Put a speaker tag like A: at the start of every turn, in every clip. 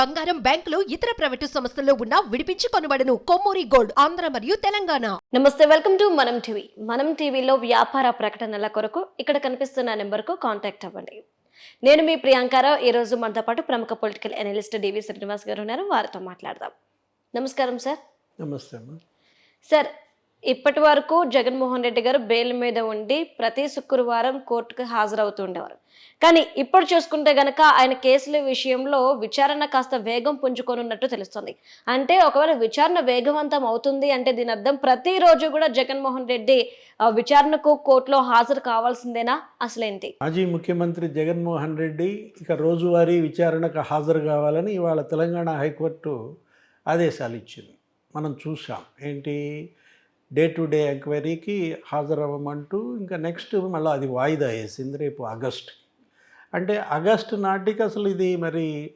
A: బంగారం బ్యాంకులు ఇతర ప్రైవేటు సంస్థల్లో ఉన్న విడిపించి కొనబడను. కొమ్మూరి గోల్డ్ ఆంధ్ర మరియు తెలంగాణ.
B: నమస్తే వెల్కమ్ టు మనం టీవీ. మనం టీవీలో వ్యాపార ప్రకటనల కొరకు ఇక్కడ కనిపిస్తున్న నెంబర్కు కాంటాక్ట్ అవ్వండి. నేను మీ ప్రియాంకారావు ఈ రోజు మనతో పాటు ప్రముఖ పొలిటికల్ అనలిస్ట్ డివి శ్రీనివాస్ గారు ఉన్నారు. వారితో మాట్లాడదాం. నమస్కారం సార్.
C: నమస్తే అమ్మా.
B: సార్ ఇప్పటి వరకు జగన్మోహన్ రెడ్డి గారు బెయిల్ మీద ఉండి ప్రతి శుక్రవారం కోర్టుకు హాజరవుతుండేవారు కానీ ఇప్పుడు చూసుకుంటే గనక ఆయన కేసుల విషయంలో విచారణ కాస్త వేగం పుంజుకొనున్నట్టు తెలుస్తుంది. అంటే ఒకవేళ విచారణ వేగవంతం అవుతుంది అంటే దీని అర్థం ప్రతిరోజు కూడా జగన్మోహన్ రెడ్డి ఆ, విచారణకు కోర్టులో హాజరు కావాల్సిందేనా? అసలేంటి?
C: మాజీ ముఖ్యమంత్రి జగన్మోహన్ రెడ్డి ఇక రోజువారీ విచారణకు హాజరు కావాలని ఇవాళ తెలంగాణ హైకోర్టు ఆదేశాలు ఇచ్చింది. మనం చూసాం ఏంటి? డే టు డే ఎంక్వైరీకి హాజరవ్వమంటూ ఇంకా నెక్స్ట్ మళ్ళీ అది వాయిదా వేసింది రేపు ఆగస్ట్. అంటే ఆగస్టు నాటికి అసలు ఇది మరి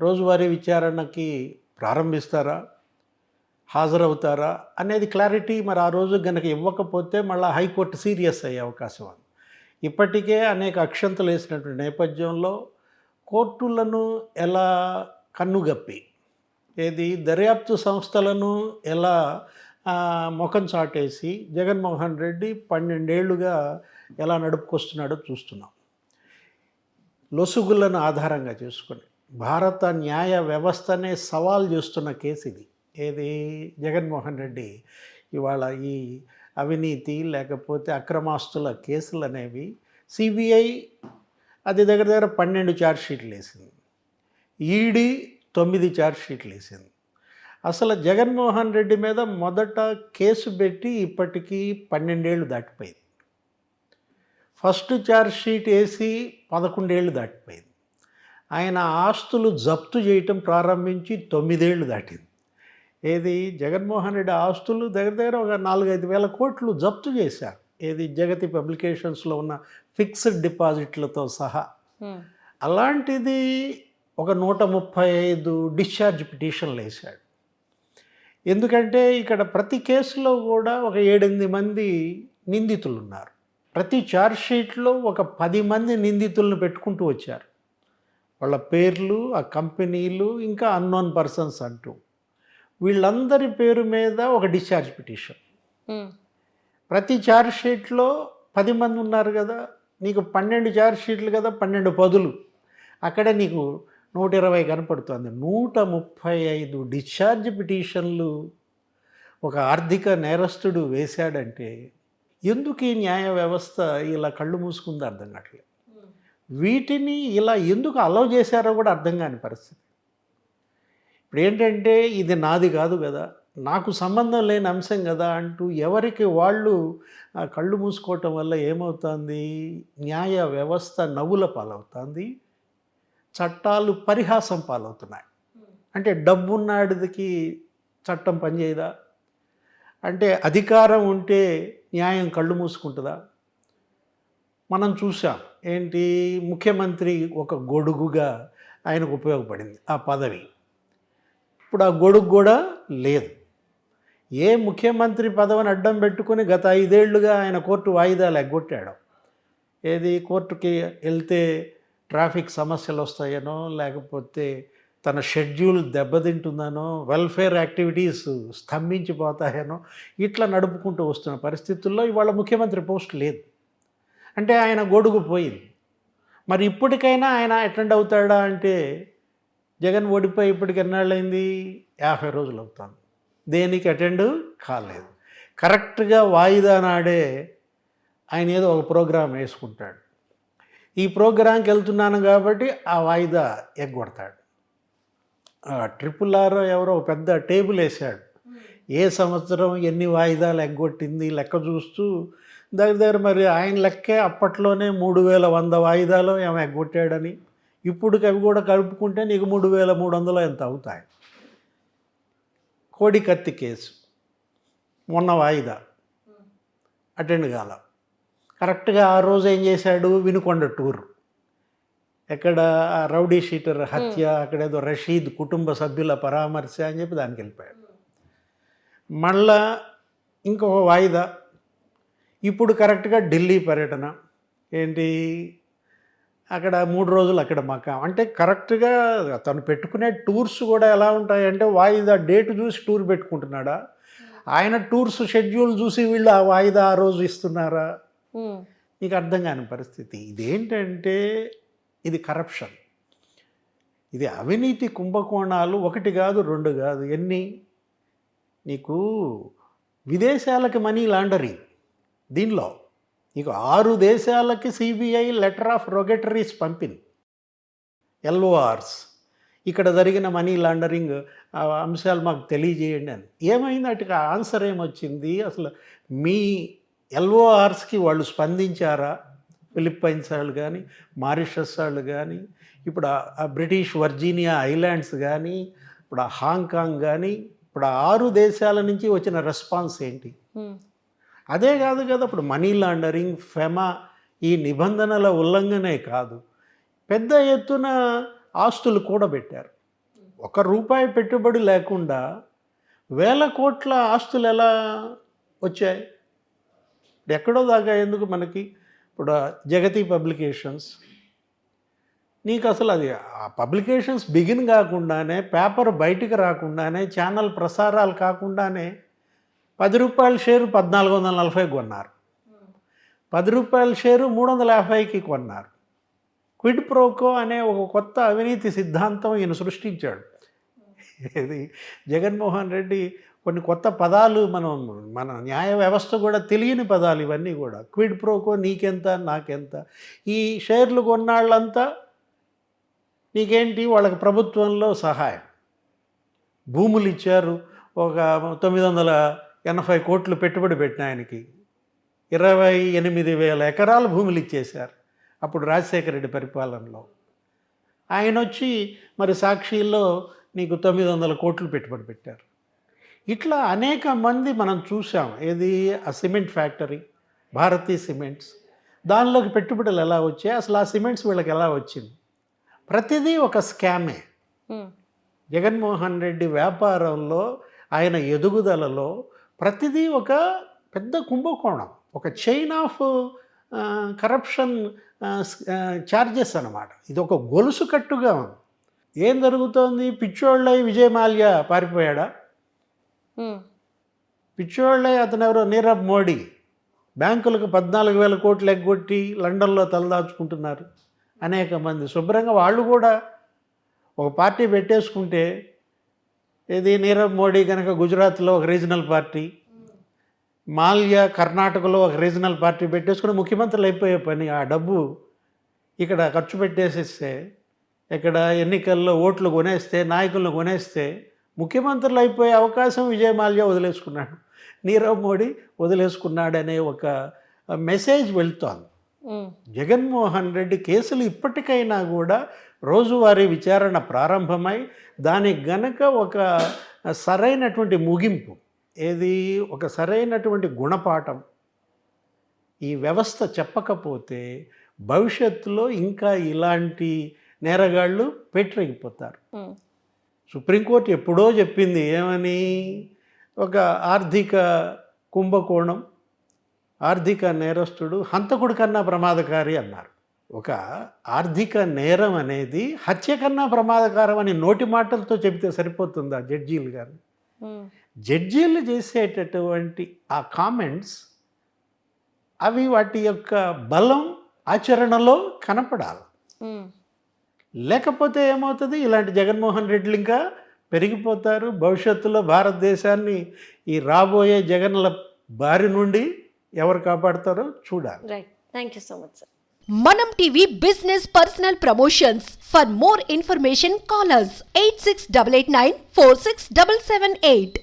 C: రోజువారీ విచారణకి ప్రారంభిస్తారా? హాజరవుతారా? అనేది క్లారిటీ మరి ఆ రోజు గనక ఇవ్వకపోతే మళ్ళీ హైకోర్టు సీరియస్ అయ్యే అవకాశం ఉంది. ఇప్పటికే అనేక అక్షంతలు వేసినటువంటి నేపథ్యంలో కోర్టులను ఎలా కన్నుగప్పి? ఏది? దర్యాప్తు సంస్థలను ఎలా ముఖం చాటేసి జగన్మోహన్ రెడ్డి పన్నెండేళ్ళుగా ఎలా నడుపుకొస్తున్నాడో చూస్తున్నాం. లొసుగులను ఆధారంగా చేసుకుని భారత న్యాయ వ్యవస్థనే సవాల్ చేస్తున్న కేసు ఇది. ఏది? జగన్మోహన్ రెడ్డి ఇవాళ ఈ అవినీతి లేకపోతే అక్రమాస్తుల కేసులు అనేవి సిబిఐ అది దగ్గర దగ్గర పన్నెండు ఛార్జ్షీట్లు వేసింది. ఈడీ తొమ్మిది ఛార్జ్షీట్లు వేసింది. అసలు జగన్మోహన్ రెడ్డి మీద మొదట కేసు పెట్టి ఇప్పటికీ పన్నెండేళ్ళు దాటిపోయింది. ఫస్ట్ ఛార్జ్షీట్ వేసి పదకొండేళ్ళు దాటిపోయింది. ఆయన ఆస్తులు జప్తు చేయటం ప్రారంభించి తొమ్మిదేళ్ళు దాటింది. ఏది జగన్మోహన్ రెడ్డి ఆస్తులు దగ్గర దగ్గర ఒక నాలుగైదు వేల కోట్లు జప్తు చేశారు. ఏది జగతి పబ్లికేషన్స్లో ఉన్న ఫిక్స్డ్ డిపాజిట్లతో సహా. అలాంటిది ఒక నూట ముప్పై ఐదు డిశ్చార్జ్ పిటిషన్లు వేశాడు. ఎందుకంటే ఇక్కడ ప్రతి కేసులో కూడా ఒక ఏడెనిమిది మంది నిందితులు ఉన్నారు ప్రతి ఛార్జ్షీట్లో ఒక పది మంది నిందితులను పెట్టుకుంటూ వచ్చారు. వాళ్ళ పేర్లు ఆ కంపెనీలు ఇంకా అన్నోన్ పర్సన్స్ అంటూ. వీళ్ళందరి పేరు మీద ఒక డిశ్చార్జ్ పిటిషన్. ప్రతి ఛార్జ్షీట్లో పది మంది ఉన్నారు కదా నీకు పన్నెండు ఛార్జ్షీట్లు కదా పన్నెండు పదులు. అక్కడే నీకు నూట ఇరవై కనపడుతుంది. నూట ముప్పై ఐదు డిశ్చార్జ్ పిటిషన్లు ఒక ఆర్థిక నేరస్తుడు వేశాడంటే ఎందుకు ఈ న్యాయ వ్యవస్థ ఇలా కళ్ళు మూసుకుందో అర్థం కావట్లేదు. వీటిని ఇలా ఎందుకు అలౌ చేశారో కూడా అర్థం కాని పరిస్థితి. ఇప్పుడు ఏంటంటే ఇది నాది కాదు కదా నాకు సంబంధం లేని అంశం కదా అంటూ ఎవరికి వాళ్ళు కళ్ళు మూసుకోవటం వల్ల ఏమవుతుంది? న్యాయ వ్యవస్థ నవ్వుల పాలవుతుంది. చట్టాలు పరిహాసం పాలవుతున్నాయి. అంటే డబ్బున్నాడికి చట్టం పనిచేయదా? అంటే అధికారం ఉంటే న్యాయం కళ్ళు మూసుకుంటుందా? మనం చూసాం ఏంటి? ముఖ్యమంత్రి ఒక గొడుగుగా ఆయనకు ఉపయోగపడింది ఆ పదవి. ఇప్పుడు ఆ గొడుగు కూడా లేదు. ఏ ముఖ్యమంత్రి పదవిని అడ్డం పెట్టుకుని గత ఐదేళ్ళుగా ఆయన కోర్టు వాయిదాలు ఎగ్గొట్టాడు. ఏది? కోర్టుకి వెళ్తే ట్రాఫిక్ సమస్యలు వస్తాయనో లేకపోతే తన షెడ్యూల్ దెబ్బతింటుందనో వెల్ఫేర్ యాక్టివిటీస్ స్తంభించిపోతాయనో ఇట్లా నడుపుకుంటూ వస్తున్న పరిస్థితుల్లో ఇవాళ ముఖ్యమంత్రి పోస్ట్ లేదు. అంటే ఆయన గొడుగు పోయింది. మరి ఇప్పటికైనా ఆయన అటెండ్ అవుతాడా అంటే జగన్ ఓడిపోయి ఇప్పటికి ఎన్నాళ్ళైంది? యాభై రోజులు అవుతాను దేనికి అటెండ్? కాలేదు. కరెక్ట్గా వాయిదా నాడే ఆయన ఏదో ఒక ప్రోగ్రాం వేసుకుంటాడు. ఈ ప్రోగ్రాంకి వెళ్తున్నాను కాబట్టి ఆ వాయిదా ఎగ్గొడతాడు. ట్రిపుల్ ఆర్ ఎవరో పెద్ద టేబుల్ వేసాడు ఏ సంవత్సరం ఎన్ని వాయిదాలు ఎగ్గొట్టింది లెక్క చూస్తూ దగ్గర దగ్గర మరి ఆయన లెక్కే అప్పట్లోనే మూడు వేల వంద వాయిదాలు ఏమో ఎగ్గొట్టాడని. ఇప్పుడు అవి కూడా కలుపుకుంటే నీకు మూడు వేల మూడు వందలు ఎంత అవుతాయి? కోడి కత్తి కేసు. మొన్న వాయిదా. అటెండ్ కాలం. కరెక్ట్గా ఆ రోజు ఏం చేశాడు? వినుకొండ టూర్. ఎక్కడ రౌడీ షీటర్ హత్య అక్కడేదో రషీద్ కుటుంబ సభ్యుల పరామర్శ అని చెప్పి దానికి వెళ్ళిపోయాడు. మళ్ళా ఇంకొక వాయిదా. ఇప్పుడు కరెక్ట్గా ఢిల్లీ పర్యటన. ఏంటి? అక్కడ మూడు రోజులు అక్కడ మకా. అంటే కరెక్ట్గా తను పెట్టుకునే టూర్స్ కూడా ఎలా ఉంటాయంటే వాయిదా డేట్ చూసి టూర్ పెట్టుకుంటున్నాడా? ఆయన టూర్స్ షెడ్యూల్ చూసి వీళ్ళు ఆ వాయిదా ఆ రోజు ఇస్తున్నారా? నీకు అర్థం కాని పరిస్థితి. ఇదేంటంటే ఇది కరప్షన్. ఇది అవినీతి కుంభకోణాలు ఒకటి కాదు రెండు కాదు ఎన్ని? నీకు విదేశాలకి మనీ లాండరింగ్ దీనిలో నీకు ఆరు దేశాలకి సిబిఐ లెటర్ ఆఫ్ రొగెటరీస్ పంపింది. ఎల్ఓఆర్స్. ఇక్కడ జరిగిన మనీ లాండరింగ్ అంశాలు మాకు తెలియజేయండి అని. ఏమైంది? అటుగా ఆన్సర్ ఏమొచ్చింది? అసలు మీ ఎల్ఓఆర్స్కి వాళ్ళు స్పందించారా? ఫిలిప్పైన్స్ వాళ్ళు కానీ మారిషస్ వాళ్ళు కానీ ఇప్పుడు ఆ- బ్రిటిష్ వర్జీనియా ఐలాండ్స్ కానీ ఇప్పుడు ఆ హాంకాంగ్ కానీ ఇప్పుడు ఆరు దేశాల నుంచి వచ్చిన రెస్పాన్స్ ఏంటి? అదే కాదు కదా ఇప్పుడు మనీ లాండరింగ్ ఫెమా ఈ నిబంధనల ఉల్లంఘనే కాదు. పెద్ద ఎత్తున ఆస్తులు కూడా పెట్టారు ఒక రూపాయి పెట్టుబడి లేకుండా వేల కోట్ల ఆస్తులు ఎలా వచ్చాయి? ఎక్కడో దాకా ఎందుకు మనకి ఇప్పుడు జగతి పబ్లికేషన్స్? నీకు అసలు అది ఆ పబ్లికేషన్స్ బిగిన్ కాకుండానే పేపర్ బయటికి రాకుండానే ఛానల్ ప్రసారాలు కాకుండానే పది రూపాయల షేరు పద్నాలుగు వందల నలభై కొన్నారు. పది రూపాయల షేరు మూడు వందల యాభైకి కొన్నారు. క్విడ్ ప్రోకో అనే ఒక కొత్త అవినీతి సిద్ధాంతం ఈయన సృష్టించాడు. ఇది జగన్మోహన్ రెడ్డి కొన్ని కొత్త పదాలు మనం మన న్యాయ వ్యవస్థ కూడా తెలియని పదాలు ఇవన్నీ కూడా. క్విడ్ ప్రోకో నీకెంత నాకెంత. ఈ షేర్లు కొన్నాళ్ళంతా నీకేంటి? వాళ్ళకి ప్రభుత్వంలో సహాయం. భూములు ఇచ్చారు. ఒక తొమ్మిది వందల ఎనభై కోట్లు పెట్టుబడి పెట్టిన ఆయనకి. ఇరవై ఎనిమిది వేల ఎకరాలు భూములు ఇచ్చేశారు. అప్పుడు రాజశేఖర రెడ్డి పరిపాలనలో. ఆయన వచ్చి మరి సాక్షిలో నీకు తొమ్మిది వందల కోట్లు పెట్టుబడి పెట్టారు. ఇట్లా అనేక మంది మనం చూసాం ఏది? ఆ సిమెంట్ ఫ్యాక్టరీ భారతీ సిమెంట్స్. దానిలోకి పెట్టుబడులు ఎలా వచ్చాయి? అసలు ఆ సిమెంట్స్ వీళ్ళకి ఎలా వచ్చింది? ప్రతిదీ ఒక స్కామే. జగన్మోహన్ రెడ్డి వ్యాపారంలో ఆయన ఎదుగుదలలో ప్రతిదీ ఒక పెద్ద కుంభకోణం. ఒక చైన్ ఆఫ్ కరప్షన్ ఛార్జెస్ అన్నమాట. ఇది ఒక గొలుసు కట్టుగా ఉంది. ఏం జరుగుతోంది? పిచ్చోళ్ళై విజయ్ మాల్యా పారిపోయాడా? పిచ్చోళ్ళే అతను ఎవరో నీరవ్ మోడీ. బ్యాంకులకు పద్నాలుగు వేల కోట్లు ఎగ్గొట్టి లండన్లో తలదాచుకుంటున్నారు అనేక మంది. శుభ్రంగా వాళ్ళు కూడా ఒక పార్టీ పెట్టేసుకుంటే ఇది నీరవ్ మోడీ కనుక గుజరాత్లో ఒక రీజనల్ పార్టీ మాల్యా కర్ణాటకలో ఒక రీజనల్ పార్టీ పెట్టేసుకుని ముఖ్యమంత్రులు అయిపోయే పని. ఆ డబ్బు ఇక్కడ ఖర్చు పెట్టేసేస్తే ఇక్కడ ఎన్నికల్లో ఓట్లు కొనేస్తే నాయకులను కొనేస్తే ముఖ్యమంత్రులు అయిపోయే అవకాశం విజయ్ మాల్యా వదిలేసుకున్నాడు. నీరవ్ మోడీ వదిలేసుకున్నాడనే ఒక మెసేజ్ వెళ్తోంది. జగన్మోహన్ రెడ్డి కేసులు ఇప్పటికైనా కూడా రోజువారీ విచారణ ప్రారంభమై దానికి గనక ఒక సరైనటువంటి ముగింపు ఏది ఒక సరైనటువంటి గుణపాఠం ఈ వ్యవస్థ చెప్పకపోతే భవిష్యత్తులో ఇంకా ఇలాంటి నేరగాళ్ళు పెట్టరిగిపోతారు సుప్రీంకోర్టు ఎప్పుడో చెప్పింది ఏమని? ఒక ఆర్థిక కుంభకోణం ఆర్థిక నేరస్తుడు హంతకుడి కన్నా ప్రమాదకారి అన్నారు. ఒక ఆర్థిక నేరం అనేది హత్య కన్నా ప్రమాదకారం అని నోటి మాటలతో చెబితే సరిపోతుందా జడ్జీలు గారు? జడ్జీలు చేసేటటువంటి ఆ కామెంట్స్ అవి వాటి యొక్క బలం ఆచరణలో కనపడాలి. లేకపోతే ఏమవుతుంది? ఇలాంటి జగన్మోహన్ రెడ్డిలు ఇంకా పెరిగిపోతారు. భవిష్యత్తులో భారతదేశాన్ని ఈ రాబోయే జగన్ల బారి నుండి ఎవరు కాపాడతారో చూడాలి.
B: Right thank you so much sir
A: మనం TV business personal promotions for more information callers eight six double eight nine four six double seven eight